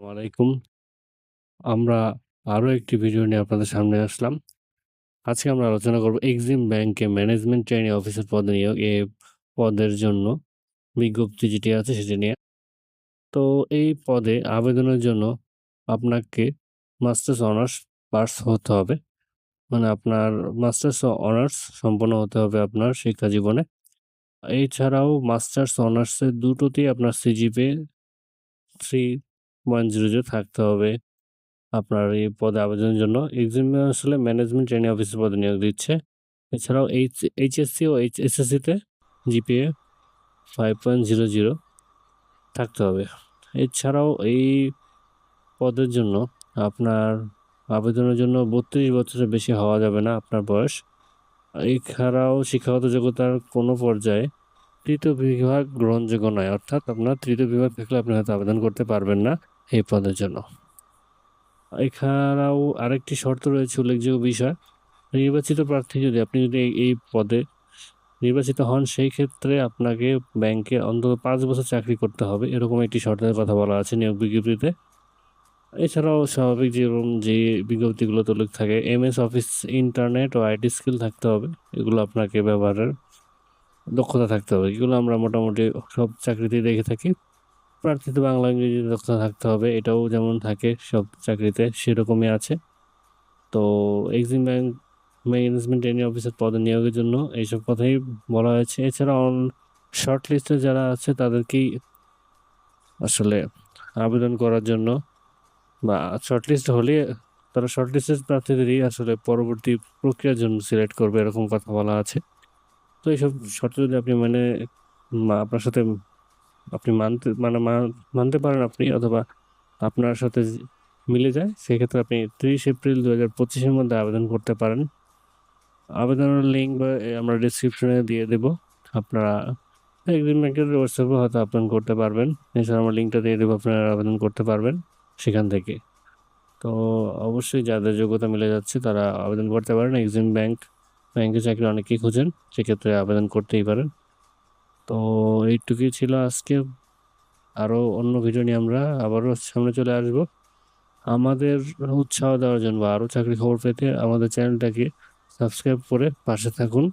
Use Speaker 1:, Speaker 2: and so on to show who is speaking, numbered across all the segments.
Speaker 1: ওয়ালাইকুম। আমরা আরও একটি ভিডিও নিয়ে আপনাদের সামনে আসলাম। আজকে আমরা আলোচনা করব এক্সিম ব্যাংকে ম্যানেজমেন্ট ট্রেনিং অফিসার পদে নিয়োগ এ পদের জন্য বিজ্ঞপ্তি যেটি আছে সেটি নিয়ে। তো এই পদে আবেদনের জন্য আপনাকে মাস্টার্স অনার্স পাস হতে হবে। মানে আপনার মাস্টার্স অনার্স সম্পন্ন হতে হবে আপনার শিক্ষা জীবনে। এছাড়াও মাস্টার্স অনার্সের দুটোতেই আপনার সিজিপিএ 3.00 থাকতে হবে। আপনার এই পদে আবেদনের জন্য এক্সামে আসলে ম্যানেজমেন্ট ট্রেনিং অফিসের পদে নিয়োগ দিচ্ছে। এছাড়াও এইচ এইচএসসি ও এইচ এসএসসিতে জিপিএ 5.00 থাকতে হবে। এছাড়াও এই পদের জন্য আপনার আবেদনের জন্য ৩২ বছরের বেশি হওয়া যাবে না আপনার বয়স। এছাড়াও শিক্ষাগত যোগ্যতার কোনো পর্যায়ে তৃতীয় বিভাগ গ্রহণযোগ্য নয়। অর্থাৎ আপনার তৃতীয় বিভাগ থাকলে আপনি হয়তো আবেদন করতে পারবেন না এই পদের জন্য। এছাড়াও আরেকটি শর্ত রয়েছে উল্লেখযোগ্য বিষয়। নির্বাচিত প্রার্থী যদি আপনি যদি এই, পদে নির্বাচিত হন সেই ক্ষেত্রে আপনাকে ব্যাংকে অন্তত পাঁচ বছর চাকরি করতে হবে। এরকম একটি শর্তের কথা বলা আছে নিয়োগ বিজ্ঞপ্তিতে। এছাড়াও স্বাভাবিক যেরকম যে বিজ্ঞপ্তিগুলোতে উল্লেখ থাকে এমএস অফিস ইন্টারনেট ও আইটি স্কিল থাকতে হবে। এগুলো আপনাকে ব্যবহারের দক্ষতা থাকতে হবে। এগুলো আমরা মোটামুটি সব চাকরিতেই দেখে থাকি। প্রার্থীতে বাংলা ইংরেজি দক্ষতা থাকতে হবে। এটাও যেমন থাকে, সব চাকরিতে সেরকমই আছে। তো Exim bank management trainee officer পদে নিয়োগের জন্য এইসব কথাই বলা হয়েছে। এছাড়া অন শর্ট লিস্টে যারা আছে, তাদেরকেই আসলে আবেদন করার জন্য বা শর্ট লিস্ট হলে তারা শর্ট লিস্টের প্রার্থীদেরই আসলে পরবর্তী প্রক্রিয়ার জন্য সিলেক্ট করবে, এরকম কথা বলা আছে। তো এইসব শর্ত যদি আপনি মানে আপনার সাথে আপনি মানতে মানে মানতে পারেন আপনি অথবা আপনার সাথে মিলে যায়, সেক্ষেত্রে আপনি ৩০ এপ্রিল দু হাজার পঁচিশের মধ্যে আবেদন করতে পারেন। আবেদনের লিঙ্ক বা আমরা ডেসক্রিপশনে দিয়ে দেব। আপনারা ব্যাংকের ওয়েবসাইটে হয়তো আবেদন করতে পারবেন। এছাড়া আমরা লিঙ্কটা দিয়ে দেবো, আপনারা আবেদন করতে পারবেন সেখান থেকে। তো অবশ্যই যাদের যোগ্যতা মিলে যাচ্ছে, তারা আবেদন করতে পারেন। এক্সিম ব্যাংক ব্যাংকে চাকরি অনেকেই খোঁজেন। সেক্ষেত্রে আবেদন করতেই পারেন। তো এইটুকুই ছিল আজকে। আরও অন্য ভিডিও নিয়ে আমরা আবারও সামনে চলে আসব। আমাদের উৎসাহ দেওয়ার জন্য আরও চাকরির খবর পেতে আমাদের চ্যানেলটাকে সাবস্ক্রাইব করে পাশে থাকুন।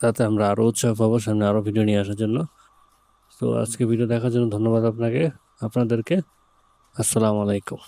Speaker 1: তাতে আমরা আরও উৎসাহ পাবো সামনে আরও ভিডিও নিয়ে আসার জন্য। তো আজকে ভিডিও দেখার জন্য ধন্যবাদ আপনাকে, আপনাদেরকে। আসসালামু আলাইকুম।